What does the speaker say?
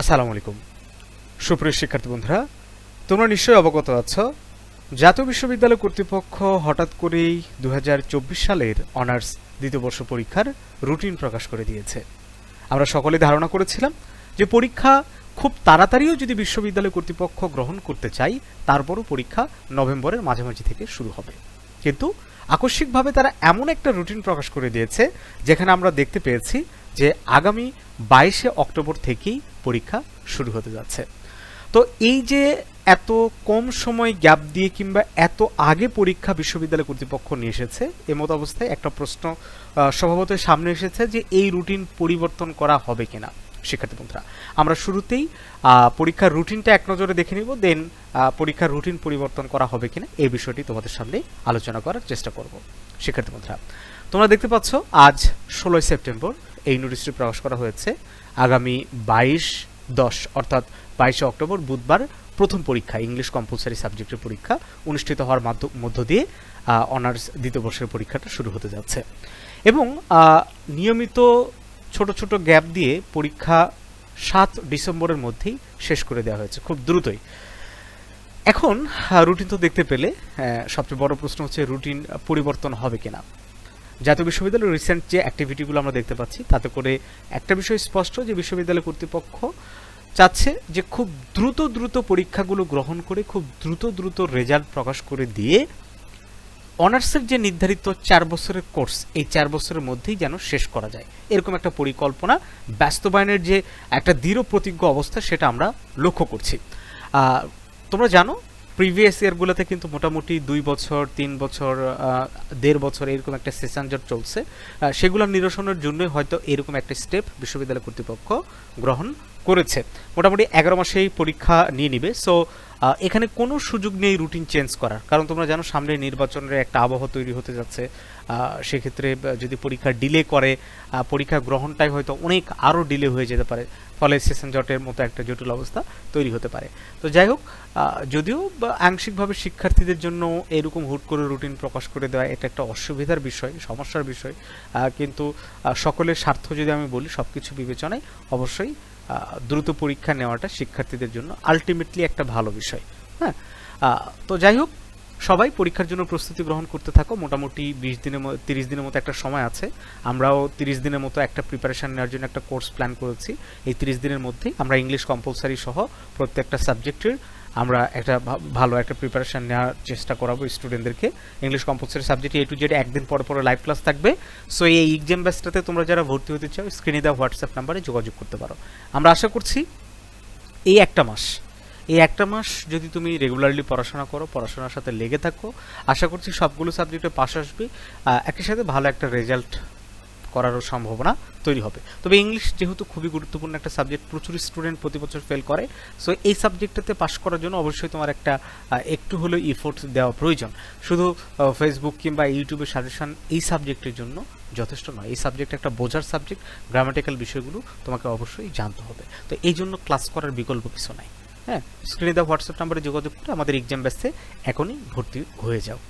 আসসালামু আলাইকুম। সুপ্রিয় শিক্ষার্থী বন্ধুরা, তোমরা নিশ্চয়ই অবগত আছো, জাতীয় বিশ্ববিদ্যালয় কর্তৃপক্ষ হঠাৎ করেই দু হাজার চব্বিশ সালের অনার্স দ্বিতীয় বর্ষ পরীক্ষার রুটিন প্রকাশ করে দিয়েছে। আমরা সকলে ধারণা করেছিলাম যে পরীক্ষা খুব তাড়াতাড়িও যদি বিশ্ববিদ্যালয় কর্তৃপক্ষ গ্রহণ করতে চাই তারপরও পরীক্ষা নভেম্বরের মাঝামাঝি থেকে শুরু হবে। কিন্তু আকস্মিকভাবে তারা এমন একটা রুটিন প্রকাশ করে দিয়েছে, যেখানে আমরা দেখতে পেয়েছি যে আগামী বাইশে অক্টোবর থেকেই পরীক্ষা শুরু হতে যাচ্ছে। তো এই যে এত কম সময় গ্যাপ দিয়ে কিংবা এত আগে পরীক্ষা বিশ্ববিদ্যালয় কর্তৃপক্ষ নিয়ে এসেছে এমত অবস্থায় একটা প্রশ্ন স্বভাবতই সামনে এসেছে যে এই রুটিন পরিবর্তন করা হবে কিনা, শিক্ষার্থী বন্ধুরা। আমরা শুরুতেই পরীক্ষার রুটিনটা এক নজরে দেখে নিব, দেন পরীক্ষার রুটিন পরিবর্তন করা হবে কিনা, এই বিষয়টি তোমাদের সামনে আলোচনা করার চেষ্টা করব। শিক্ষার্থী বন্ধুরা, তোমরা দেখতে পাচ্ছ, আজ ষোলোই সেপ্টেম্বর, এই নোটিশটি প্রকাশ করা হয়েছে। আগামী বাইশ, দশ, অর্থাৎ বাইশে অক্টোবর বুধবার প্রথম পরীক্ষা, ইংলিশ কম্পালসারি সাবজেক্টের পরীক্ষা অনুষ্ঠিত হওয়ার মাধ্য- দিয়ে অনার্স দ্বিতীয় বর্ষের পরীক্ষাটা শুরু হতে যাচ্ছে। এবং নিয়মিত ছোট ছোট গ্যাপ দিয়ে পরীক্ষা সাত ডিসেম্বরের মধ্যেই শেষ করে দেওয়া হয়েছে, খুব দ্রুতই। এখন রুটিন তো দেখতে পেলে সবচেয়ে বড় প্রশ্ন হচ্ছে রুটিন পরিবর্তন হবে কিনা। জাতীয় বিশ্ববিদ্যালয়ের রিসেন্ট যে অ্যাক্টিভিটিগুলো আমরা দেখতে পাচ্ছি, তাতে করে একটা বিষয় স্পষ্ট যে বিশ্ববিদ্যালয় কর্তৃপক্ষ চাচ্ছে যে খুব দ্রুত দ্রুত পরীক্ষাগুলো গ্রহণ করে, খুব দ্রুত দ্রুত রেজাল্ট প্রকাশ করে দিয়ে অনার্সের যে নির্ধারিত চার বছরের কোর্স এই চার বছরের মধ্যেই যেন শেষ করা যায়। এরকম একটা পরিকল্পনা, বাস্তবায়নের যে একটা দৃঢ় প্রতিজ্ঞ অবস্থা, সেটা আমরা লক্ষ্য করছি। তোমরা জানো প্রিভিয়াস ইয়ারগুলোতে কিন্তু মোটামুটি দুই বছর, তিন বছর দেড় বছর এরকম একটা সেশন জট চলছে সেগুলো নিরসনের জন্য হয়তো এরকম একটা স্টেপ বিশ্ববিদ্যালয় কর্তৃপক্ষ গ্রহণ করেছে। মোটামুটি এগারো মাসেই পরীক্ষা নিয়ে নিবে। সো এখানে কোনো সুযোগ নেই রুটিন চেঞ্জ করার। কারণ তোমরা জানো, সামনে নির্বাচনের একটা আবহাওয়া তৈরি হতে যাচ্ছে। সেক্ষেত্রে যদি পরীক্ষা ডিলে করে পরীক্ষা গ্রহণটাই হয়তো অনেক আরও ডিলে হয়ে যেতে পারে। ফলে সেশন জটের মতো একটা জটিল অবস্থা তৈরি হতে পারে। তো যাই হোক যদিও আংশিকভাবে শিক্ষার্থীদের জন্য এরকম হুট করে রুটিন প্রকাশ করে দেওয়া এটা একটা অসুবিধার বিষয়, সমস্যার বিষয়। কিন্তু সকলের স্বার্থ যদি আমি বলি সব কিছু বিবেচনায় অবশ্যই দ্রুত পরীক্ষা নেওয়াটা শিক্ষার্থীদের জন্য আলটিমেটলি একটা ভালো বিষয়। হ্যাঁ? তো যাই হোক, সবাই পরীক্ষার জন্য প্রস্তুতি গ্রহণ করতে থাকো। মোটামুটি বিশ দিনের মতো, তিরিশ দিনের মতো একটা সময় আছে। আমরাও তিরিশ দিনের মতো একটা প্রিপারেশান নেওয়ার জন্য একটা কোর্স প্ল্যান করেছি। এই তিরিশ দিনের মধ্যেই আমরা ইংলিশ কম্পালসারি সহ প্রত্যেকটা সাবজেক্টের আমরা একটা ভালো একটা প্রিপারেশান নেওয়ার চেষ্টা করাবো স্টুডেন্টদেরকে English compulsory subject A to Z একদিন পর পরে লাইভ ক্লাস থাকবে। সো এই এক্সাম ব্যাচটাতে তোমরা যারা ভর্তি হতে চাও স্ক্রিনে দেওয়া হোয়াটসঅ্যাপ নাম্বারে যোগাযোগ করতে পারো। আমরা আশা করছি এই একটা মাস, এই একটা মাস যদি তুমি রেগুলারলি পড়াশোনা করো, পড়াশোনার সাথে লেগে থাকো, আশা করছি সবগুলো সাবজেক্টে পাশ আসবে। একই সাথে ভালো একটা রেজাল্ট করারও সম্ভাবনা তৈরি হবে। তবে ইংলিশ যেহেতু খুবই গুরুত্বপূর্ণ একটা সাবজেক্ট প্রচুর স্টুডেন্ট প্রতি বছর ফেল করে সো এই সাবজেক্টটাতে পাশ করার জন্য অবশ্যই তোমার একটা একটু হলেও ইফোর্ট দেওয়া প্রয়োজন। শুধু ফেসবুক কিংবা ইউটিউবের সাজেশন এই সাবজেক্টের জন্য যথেষ্ট নয়। এই সাবজেক্ট একটা বোঝার সাবজেক্ট গ্রামাটিক্যাল বিষয়গুলো তোমাকে অবশ্যই জানতে হবে। তো এই জন্য ক্লাস করার বিকল্প কিছু নাই। হ্যাঁ স্ক্রিনে দেওয়া হোয়াটসঅ্যাপ নাম্বারে যোগাযোগ করে আমাদের এক্সাম ব্যাচে এখনই ভর্তি হয়ে যাও।